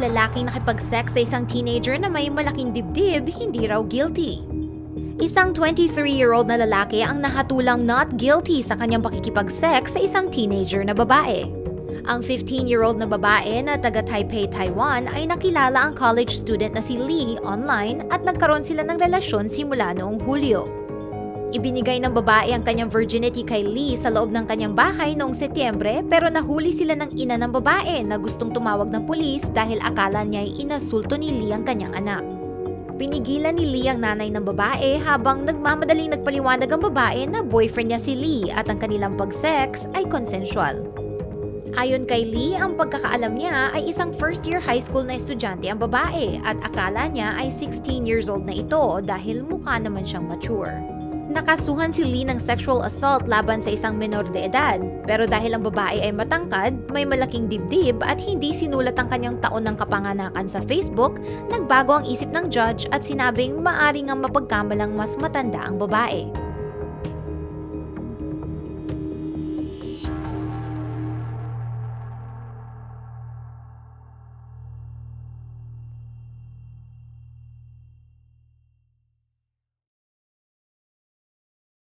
lalaking nakipag-sex sa isang teenager na may malaking dibdib, hindi raw guilty. Isang 23-year-old na lalaki ang nahatulang not guilty sa kanyang pakikipag-sex sa isang teenager na babae. Ang 15-year-old na babae na taga Taipei, Taiwan ay nakilala ang college student na si Lee online at nagkaroon sila ng relasyon simula noong Hulyo. Ibinigay ng babae ang kanyang virginity kay Lee sa loob ng kanyang bahay noong Setyembre pero nahuli sila ng ina ng babae na gustong tumawag ng pulis dahil akala niya ay inasulto ni Lee ang kanyang anak. Pinigilan ni Lee ang nanay ng babae habang nagmamadaling nagpaliwanag ang babae na boyfriend niya si Lee at ang kanilang pag-sex ay consensual. Ayon kay Lee, ang pagkakaalam niya ay isang first-year high school na estudyante ang babae at akala niya ay 16 years old na ito dahil mukha naman siyang mature. Nakasuhan si Lee ng sexual assault laban sa isang menor de edad, pero dahil ang babae ay matangkad, may malaking dibdib at hindi sinulat ang kanyang taon ng kapanganakan sa Facebook, nagbago ang isip ng judge at sinabing maaring ang mapagkamalang mas matanda ang babae.